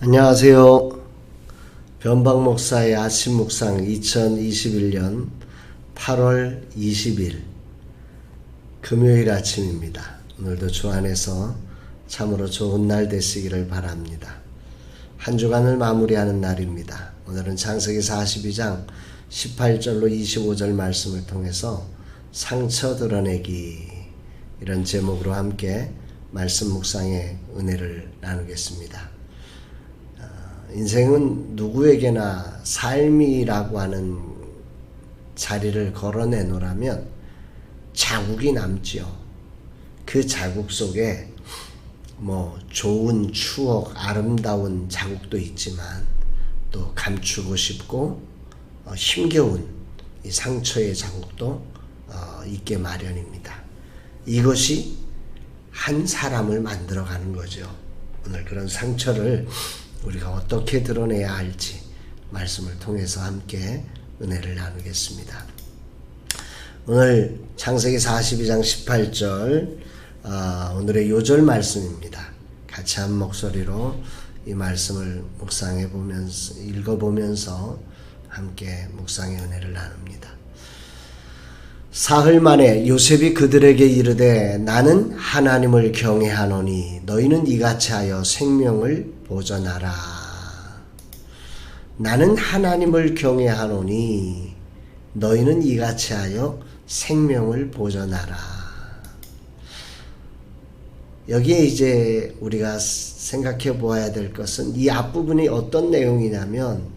안녕하세요. 변방 목사의 아침 묵상 2021년 8월 20일 금요일 아침입니다. 오늘도 주 안에서 참으로 좋은 날 되시기를 바랍니다. 한 주간을 마무리하는 날입니다. 오늘은 창세기 42장 18절로 25절 말씀을 통해서 상처 드러내기 이런 제목으로 함께 말씀 묵상의 은혜를 나누겠습니다. 인생은 누구에게나 삶이라고 하는 자리를 걸어내 놓으라면 자국이 남지요. 그 자국 속에 뭐 좋은 추억, 아름다운 자국도 있지만 또 감추고 싶고 어, 힘겨운 이 상처의 자국도 어, 있게 마련입니다. 이것이 한 사람을 만들어가는 거죠. 오늘 그런 상처를 우리가 어떻게 드러내야 할지 말씀을 통해서 함께 은혜를 나누겠습니다. 오늘 창세기 42장 18절 어, 오늘의 요절 말씀입니다. 같이 한 목소리로 이 말씀을 묵상해 보면서 읽어 보면서 함께 묵상의 은혜를 나눕니다. 사흘 만에 요셉이 그들에게 이르되 나는 하나님을 경외하노니 너희는 이같이 하여 생명을 보전하라. 나는 하나님을 경외하노니 너희는 이같이 하여 생명을 보전하라. 여기에 이제 우리가 생각해 보아야 될 것은 이 앞부분이 어떤 내용이냐면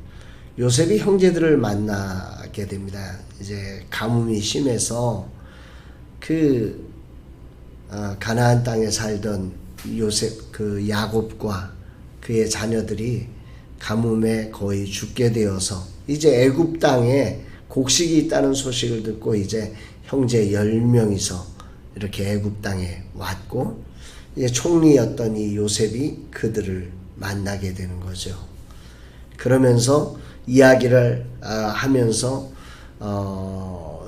요셉이 형제들을 만나게 됩니다. 이제 가뭄이 심해서 그 어, 가나안 땅에 살던 요셉 그 야곱과 그의 자녀들이 가뭄에 거의 죽게 되어서 이제 애굽 땅에 곡식이 있다는 소식을 듣고 이제 형제 10명이서 이렇게 애굽 땅에 왔고 이제 총리였던 이 요셉이 그들을 만나게 되는 거죠. 그러면서 이야기를 어, 하면서 어,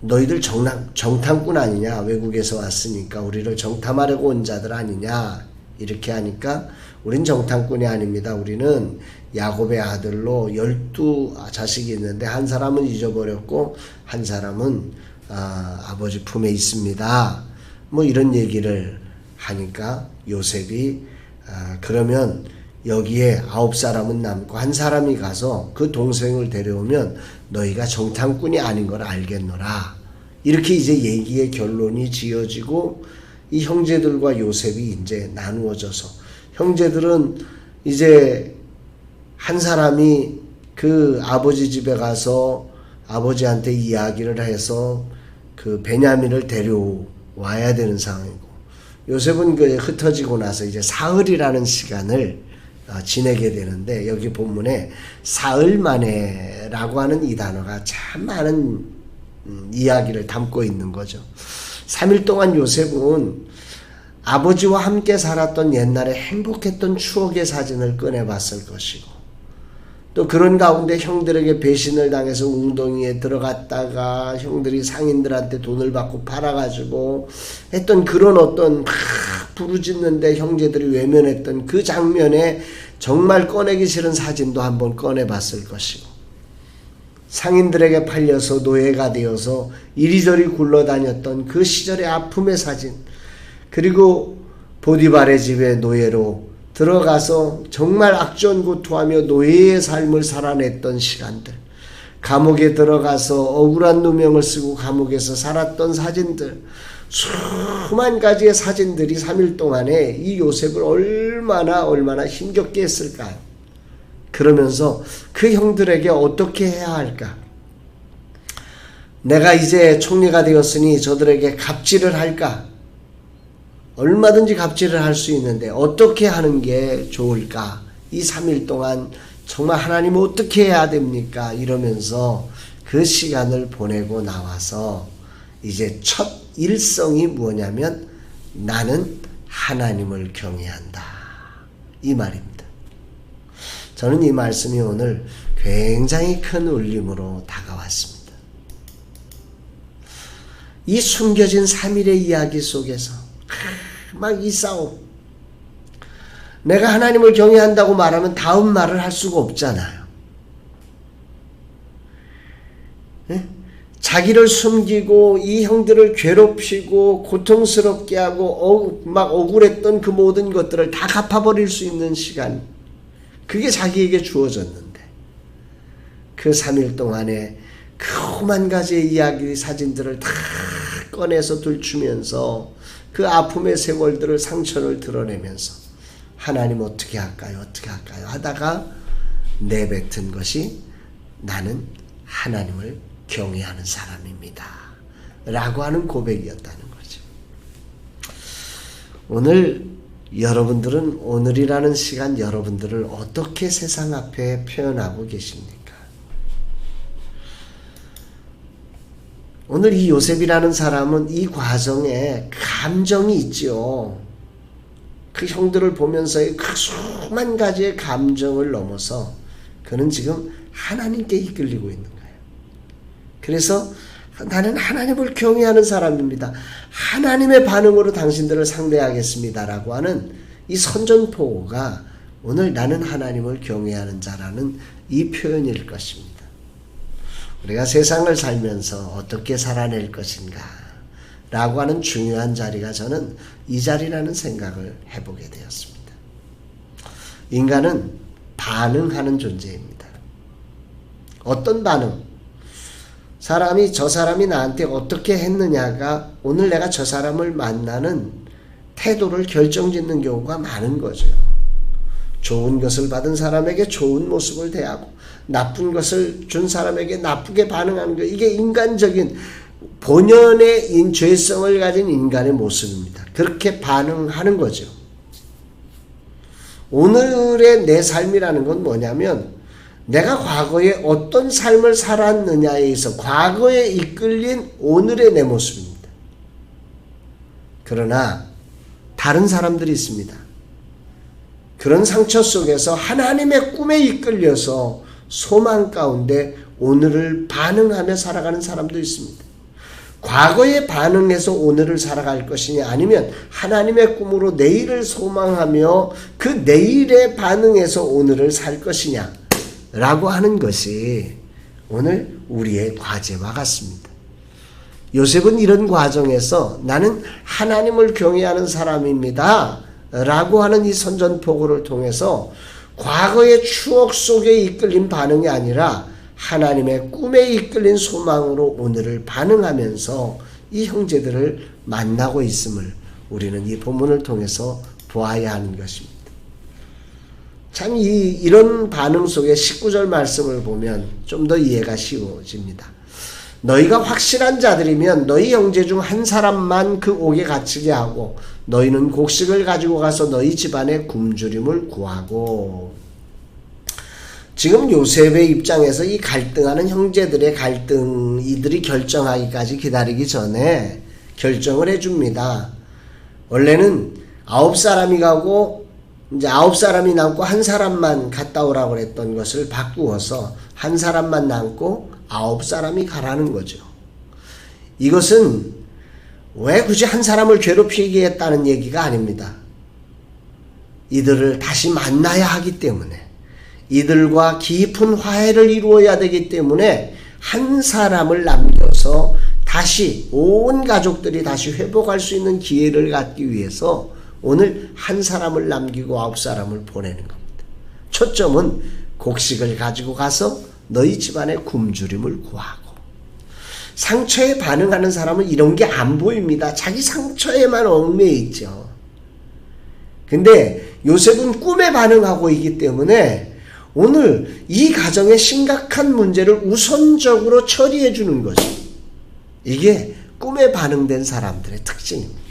너희들 정탐, 정탐꾼 아니냐 외국에서 왔으니까 우리를 정탐하려고 온 자들 아니냐 이렇게 하니까 우린 정탐꾼이 아닙니다. 우리는 야곱의 아들로 열두 자식이 있는데 한 사람은 잊어버렸고 한 사람은 아, 아버지 품에 있습니다. 뭐 이런 얘기를 하니까 요셉이 아, 그러면 여기에 아홉 사람은 남고 한 사람이 가서 그 동생을 데려오면 너희가 정탐꾼이 아닌 걸 알겠노라. 이렇게 이제 얘기의 결론이 지어지고 이 형제들과 요셉이 이제 나누어져서 형제들은 이제 한 사람이 그 아버지 집에 가서 아버지한테 이야기를 해서 그 베냐민을 데려와야 되는 상황이고 요셉은 그 흩어지고 나서 이제 사흘이라는 시간을 어, 지내게 되는데 여기 본문에 사흘 만에라고 하는 이 단어가 참 많은 음, 이야기를 담고 있는 거죠. 3일 동안 요셉은 아버지와 함께 살았던 옛날에 행복했던 추억의 사진을 꺼내봤을 것이고 또 그런 가운데 형들에게 배신을 당해서 웅덩이에 들어갔다가 형들이 상인들한테 돈을 받고 팔아가지고 했던 그런 어떤 막 부르짖는데 형제들이 외면했던 그 장면에 정말 꺼내기 싫은 사진도 한번 꺼내봤을 것이고 상인들에게 팔려서 노예가 되어서 이리저리 굴러다녔던 그 시절의 아픔의 사진. 그리고 보디발의 집에 노예로 들어가서 정말 악전고투하며 노예의 삶을 살아냈던 시간들, 감옥에 들어가서 억울한 누명을 쓰고 감옥에서 살았던 사진들, 수만 가지의 사진들이 3일 동안에 이 요셉을 얼마나 얼마나 힘겹게 했을까요? 그러면서 그 형들에게 어떻게 해야 할까? 내가 이제 총리가 되었으니 저들에게 갑질을 할까? 얼마든지 갑질을 할 수 있는데 어떻게 하는 게 좋을까? 이 3일 동안 정말 하나님 어떻게 해야 됩니까? 이러면서 그 시간을 보내고 나와서 이제 첫 일성이 뭐냐면 나는 하나님을 경외한다. 이 말입니다. 저는 이 말씀이 오늘 굉장히 큰 울림으로 다가왔습니다. 이 숨겨진 3일의 이야기 속에서 막 이 싸움. 내가 하나님을 경외한다고 말하면 다음 말을 할 수가 없잖아요. 예? 자기를 숨기고 이 형들을 괴롭히고 고통스럽게 하고 어, 막 억울했던 그 모든 것들을 다 갚아버릴 수 있는 시간 그게 자기에게 주어졌는데 그 3일 동안에 그만 가지의 이야기 사진들을 다 꺼내서 들추면서 그 아픔의 세월들을 상처를 드러내면서 하나님 어떻게 할까요 어떻게 할까요 하다가 내뱉은 것이 나는 하나님을 경외하는 사람입니다. 라고 하는 고백이었다는 거죠. 오늘 여러분들은 오늘이라는 시간 여러분들을 어떻게 세상 앞에 표현하고 계십니까? 오늘 이 요셉이라는 사람은 이 과정에 감정이 있지요. 그 형들을 보면서의 그 수만 가지의 감정을 넘어서 그는 지금 하나님께 이끌리고 있는 거예요. 그래서 나는 하나님을 경외하는 사람입니다. 하나님의 반응으로 당신들을 상대하겠습니다라고 하는 이 선전포고가 오늘 나는 하나님을 경외하는 자라는 이 표현일 것입니다. 우리가 세상을 살면서 어떻게 살아낼 것인가 라고 하는 중요한 자리가 저는 이 자리라는 생각을 해보게 되었습니다. 인간은 반응하는 존재입니다. 어떤 반응? 사람이 저 사람이 나한테 어떻게 했느냐가 오늘 내가 저 사람을 만나는 태도를 결정짓는 경우가 많은 거죠. 좋은 것을 받은 사람에게 좋은 모습을 대하고 나쁜 것을 준 사람에게 나쁘게 반응하는 것 이게 인간적인 본연의 인 죄성을 가진 인간의 모습입니다. 그렇게 반응하는 거죠. 오늘의 내 삶이라는 건 뭐냐면 내가 과거에 어떤 삶을 살았느냐에 있어 과거에 이끌린 오늘의 내 모습입니다. 그러나 다른 사람들이 있습니다. 그런 상처 속에서 하나님의 꿈에 이끌려서 소망 가운데 오늘을 반응하며 살아가는 사람도 있습니다. 과거에 반응해서 오늘을 살아갈 것이냐 아니면 하나님의 꿈으로 내일을 소망하며 그 내일에 반응해서 오늘을 살 것이냐 라고 하는 것이 오늘 우리의 과제와 같습니다. 요셉은 이런 과정에서 나는 하나님을 경외하는 사람입니다. 라고 하는 이 선전포고를 통해서 과거의 추억 속에 이끌린 반응이 아니라 하나님의 꿈에 이끌린 소망으로 오늘을 반응하면서 이 형제들을 만나고 있음을 우리는 이 본문을 통해서 보아야 하는 것입니다. 참 이, 이런 반응 속에 19절 말씀을 보면 좀 더 이해가 쉬워집니다. 너희가 확실한 자들이면 너희 형제 중 한 사람만 그 옥에 갇히게 하고 너희는 곡식을 가지고 가서 너희 집안에 굶주림을 구하고 지금 요셉의 입장에서 이 갈등하는 형제들의 갈등 이들이 결정하기까지 기다리기 전에 결정을 해줍니다. 원래는 아홉 사람이 가고 이제 아홉 사람이 남고 한 사람만 갔다 오라고 그랬던 것을 바꾸어서 한 사람만 남고 아홉 사람이 가라는 거죠. 이것은 왜 굳이 한 사람을 괴롭히게 했다는 얘기가 아닙니다. 이들을 다시 만나야 하기 때문에 이들과 깊은 화해를 이루어야 되기 때문에 한 사람을 남겨서 다시 온 가족들이 다시 회복할 수 있는 기회를 갖기 위해서 오늘 한 사람을 남기고 아홉 사람을 보내는 겁니다. 초점은 곡식을 가지고 가서 너희 집안에 굶주림을 구하고 상처에 반응하는 사람은 이런 게 안 보입니다. 자기 상처에만 얽매여 있죠. 근데 요셉은 꿈에 반응하고 있기 때문에 오늘 이 가정의 심각한 문제를 우선적으로 처리해 주는 것이 이게 꿈에 반응된 사람들의 특징입니다.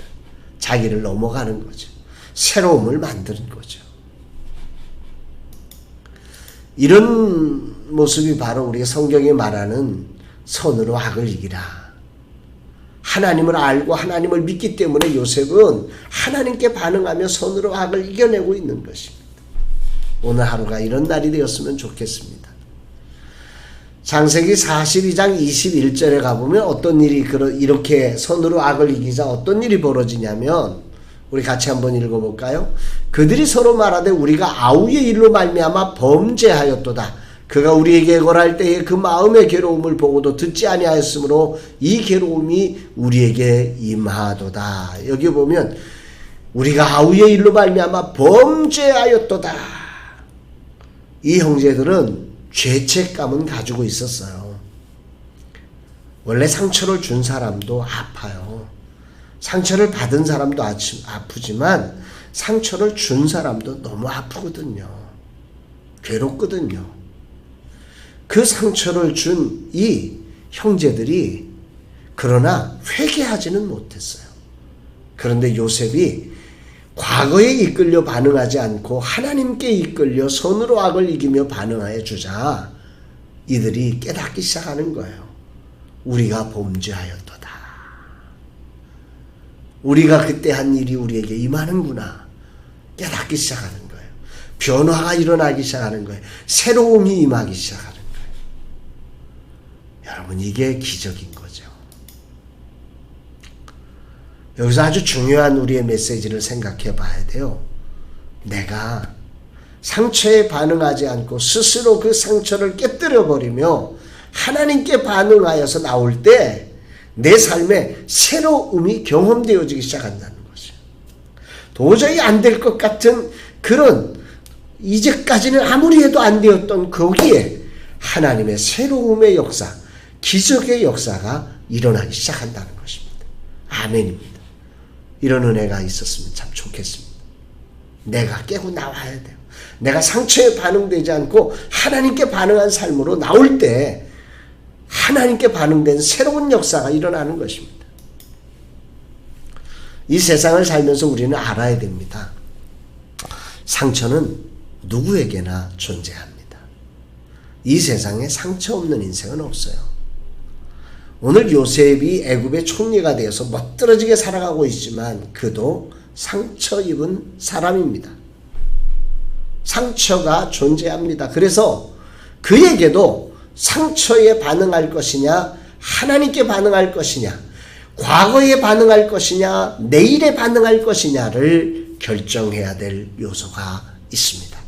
자기를 넘어가는 거죠. 새로움을 만드는 거죠. 이런 모습이 바로 우리가 성경에 말하는 선으로 악을 이기라. 하나님을 알고 하나님을 믿기 때문에 요셉은 하나님께 반응하며 선으로 악을 이겨내고 있는 것입니다. 오늘 하루가 이런 날이 되었으면 좋겠습니다. 장세기 42장 21절에 가보면 어떤 일이 이렇게 선으로 악을 이기자 어떤 일이 벌어지냐면 우리 같이 한번 읽어볼까요? 그들이 서로 말하되 우리가 아우의 일로 말미암아 범죄하였도다. 그가 우리에게 애걸할 때에 그 마음의 괴로움을 보고도 듣지 아니하였으므로 이 괴로움이 우리에게 임하도다. 여기 보면 우리가 아우의 일로 말미암아 범죄하였도다. 이 형제들은 죄책감은 가지고 있었어요. 원래 상처를 준 사람도 아파요. 상처를 받은 사람도 아프지만 상처를 준 사람도 너무 아프거든요. 괴롭거든요. 그 상처를 준 이 형제들이 그러나 회개하지는 못했어요. 그런데 요셉이 과거에 이끌려 반응하지 않고 하나님께 이끌려 선으로 악을 이기며 반응하여 주자 이들이 깨닫기 시작하는 거예요. 우리가 범죄하였도다. 우리가 그때 한 일이 우리에게 임하는구나. 깨닫기 시작하는 거예요. 변화가 일어나기 시작하는 거예요. 새로움이 임하기 시작하는 거예요. 여러분, 이게 거죠. 여기서 아주 중요한 우리의 메시지를 생각해 봐야 돼요. 내가 상처에 반응하지 않고 스스로 그 상처를 깨뜨려 버리며 하나님께 반응하여서 나올 때 내 삶에 새로움이 경험되어지기 시작한다는 것이에요. 도저히 안 될 것 같은 그런 이제까지는 아무리 해도 안 되었던 거기에 하나님의 새로움의 역사, 기적의 역사가 일어나기 시작한다는 것입니다. 아멘입니다. 이런 은혜가 있었으면 참 좋겠습니다. 내가 깨고 나와야 돼요. 내가 상처에 반응되지 않고 하나님께 반응한 삶으로 나올 때 하나님께 반응된 새로운 역사가 일어나는 것입니다. 이 세상을 살면서 우리는 알아야 됩니다. 상처는 누구에게나 존재합니다. 이 세상에 상처 없는 인생은 없어요. 오늘 요셉이 애굽의 총리가 되어서 멋들어지게 살아가고 있지만 그도 상처 입은 사람입니다. 상처가 존재합니다. 그래서 그에게도 상처에 반응할 것이냐, 하나님께 반응할 것이냐, 과거에 반응할 것이냐, 내일에 반응할 것이냐를 결정해야 될 요소가 있습니다.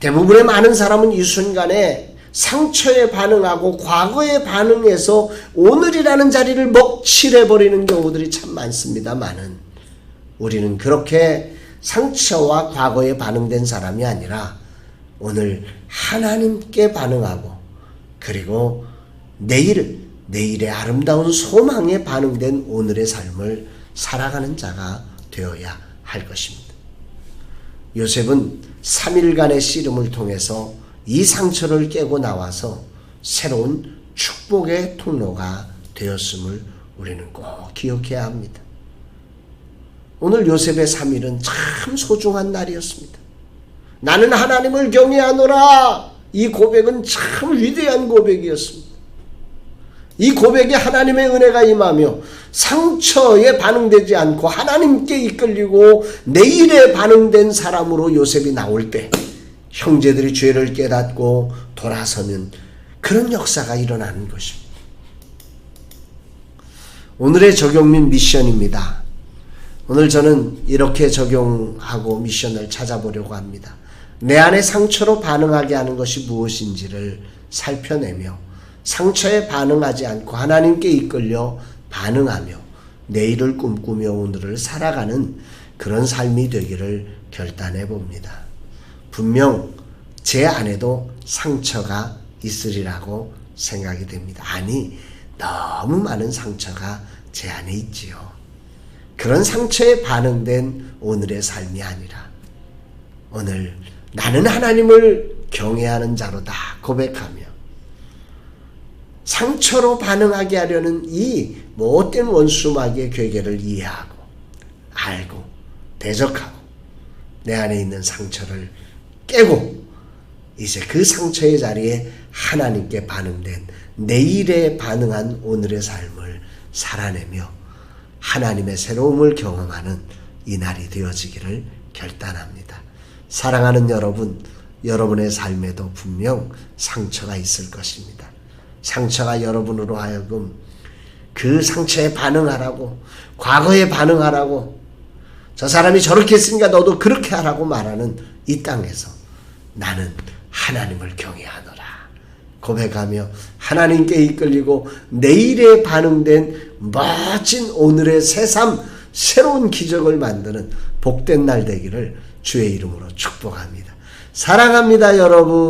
대부분의 많은 사람은 이 순간에 상처에 반응하고 과거에 반응해서 오늘이라는 자리를 먹칠해버리는 경우들이 참 많습니다만은 우리는 그렇게 상처와 과거에 반응된 사람이 아니라 오늘 하나님께 반응하고 그리고 내일, 내일의 아름다운 소망에 반응된 오늘의 삶을 살아가는 자가 되어야 할 것입니다. 요셉은 3일간의 씨름을 통해서 이 상처를 깨고 나와서 새로운 축복의 통로가 되었음을 우리는 꼭 기억해야 합니다. 오늘 요셉의 3일은 참 소중한 날이었습니다. 나는 하나님을 경외하노라. 이 고백은 참 위대한 고백이었습니다. 이 고백에 하나님의 은혜가 임하며 상처에 반응되지 않고 하나님께 이끌리고 내일에 반응된 사람으로 요셉이 나올 때 형제들이 죄를 깨닫고 돌아서는 그런 역사가 일어나는 것입니다. 오늘의 적용 및 미션입니다. 오늘 저는 이렇게 적용하고 미션을 찾아보려고 합니다. 내 안에 상처로 반응하게 하는 것이 무엇인지를 살펴내며 상처에 반응하지 않고 하나님께 이끌려 반응하며 내일을 꿈꾸며 오늘을 살아가는 그런 삶이 되기를 결단해 봅니다. 분명 제 안에도 상처가 있으리라고 생각이 됩니다. 아니, 너무 많은 상처가 제 안에 있지요. 그런 상처에 반응된 오늘의 삶이 아니라 오늘 나는 하나님을 경외하는 자로다 고백하며 상처로 반응하게 하려는 이 못된 원수마귀의 괴계를 이해하고 알고 대적하고 내 안에 있는 상처를 깨고 이제 그 상처의 자리에 하나님께 반응된 내일에 반응한 오늘의 삶을 살아내며 하나님의 새로움을 경험하는 이 날이 되어지기를 결단합니다. 사랑하는 여러분, 여러분의 삶에도 분명 상처가 있을 것입니다. 상처가 여러분으로 하여금 그 상처에 반응하라고, 과거에 반응하라고, 저 사람이 저렇게 했으니까 너도 그렇게 하라고 말하는 이 땅에서 나는 하나님을 경외하노라. 고백하며 하나님께 이끌리고 내일에 반응된 멋진 오늘의 새삼 새로운 기적을 만드는 복된 날 되기를 주의 이름으로 축복합니다. 사랑합니다, 여러분.